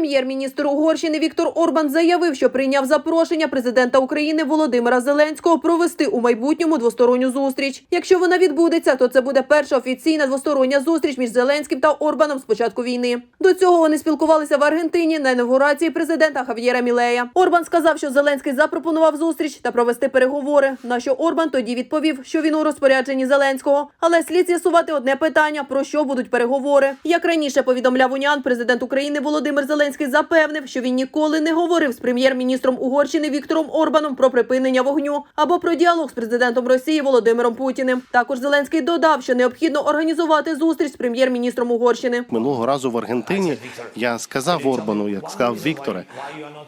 Прем'єр-міністр Угорщини Віктор Орбан заявив, що прийняв запрошення президента України Володимира Зеленського провести у майбутньому двосторонню зустріч. Якщо вона відбудеться, то це буде перша офіційна двостороння зустріч між Зеленським та Орбаном з початку війни. До цього вони спілкувалися в Аргентині на інаугурації президента Хав'єра Мілея. Орбан сказав, що Зеленський запропонував зустріч та провести переговори. На що Орбан тоді відповів, що він у розпорядженні Зеленського. Але слід з'ясувати одне питання: про що будуть переговори. Як раніше повідомляв Уніан, президент України Володимир Зеленський запевнив, що він ніколи не говорив з прем'єр-міністром Угорщини Віктором Орбаном про припинення вогню або про діалог з президентом Росії Володимиром Путіним. Також Зеленський додав, що необхідно організувати зустріч з прем'єр-міністром Угорщини. Минулого разу в Аргентині я сказав Орбану, як сказав Вікторе,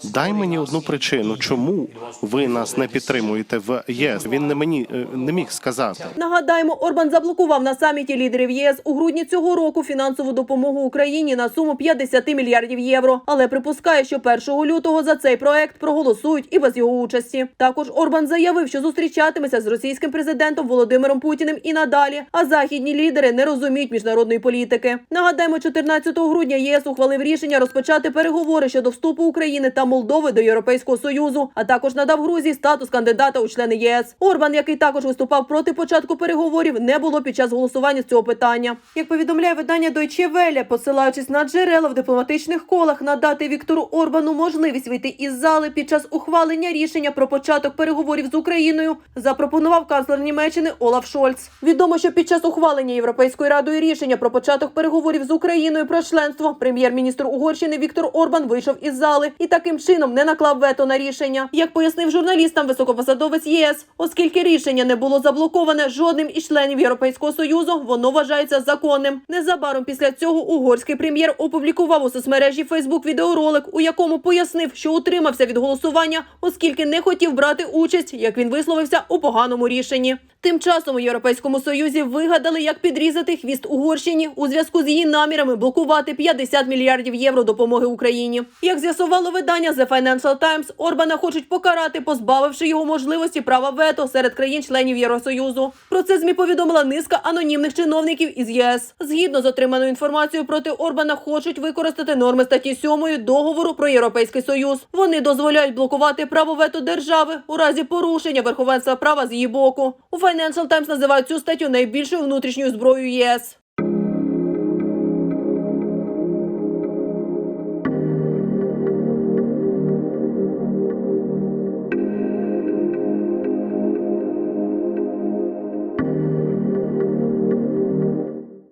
дай мені одну причину, чому ви нас не підтримуєте в ЄС. Він не мені е, не міг сказати. Нагадаємо, Орбан заблокував на саміті лідерів ЄС у грудні цього року фінансову допомогу Україні на суму 50 мільярдів євро. Але припускає, що 1 лютого за цей проект проголосують і без його участі. Також Орбан заявив, що зустрічатиметься з російським президентом Володимиром Путіним і надалі. А західні лідери не розуміють міжнародної політики. Нагадаємо, 14 грудня ЄС ухвалив рішення розпочати переговори щодо вступу України та Молдови до Європейського союзу, а також надав Грузії статус кандидата у члени ЄС. Орбан, який також виступав проти початку переговорів, не було під час голосування з цього питання. Як повідомляє видання Deutsche Welle, посилаючись на джерела в дипломатичних колах, надати Віктору Орбану можливість вийти із зали під час ухвалення рішення про початок переговорів з Україною, запропонував канцлер Німеччини Олаф Шольц. Відомо, що під час ухвалення Європейською радою рішення про початок переговорів з Україною про членство прем'єр-міністр Угорщини Віктор Орбан вийшов із зали і таким чином не наклав вето на рішення. Як пояснив журналістам високопосадовець ЄС, оскільки рішення не було заблоковане жодним із членів Європейського союзу, воно вважається законним. Незабаром після цього угорський прем'єр опублікував у соцмережі Фейсбук відеоролик, у якому пояснив, що утримався від голосування, оскільки не хотів брати участь, як він висловився у поганому рішенні. Тим часом у Європейському Союзі вигадали, як підрізати хвіст Угорщині у зв'язку з її намірами блокувати 50 мільярдів євро допомоги Україні. Як з'ясувало видання The Financial Times, Орбана хочуть покарати, позбавивши його можливості права вето серед країн-членів Євросоюзу. Про це змі повідомила низка анонімних чиновників із ЄС. Згідно з отриманою інформацією проти Орбана, хочуть використати норми статті 7 договору про європейський союз. Вони дозволяють блокувати право вето держави у разі порушення верховенства права з її боку. У Financial Times називають цю статтю найбільшою внутрішньою зброєю ЄС.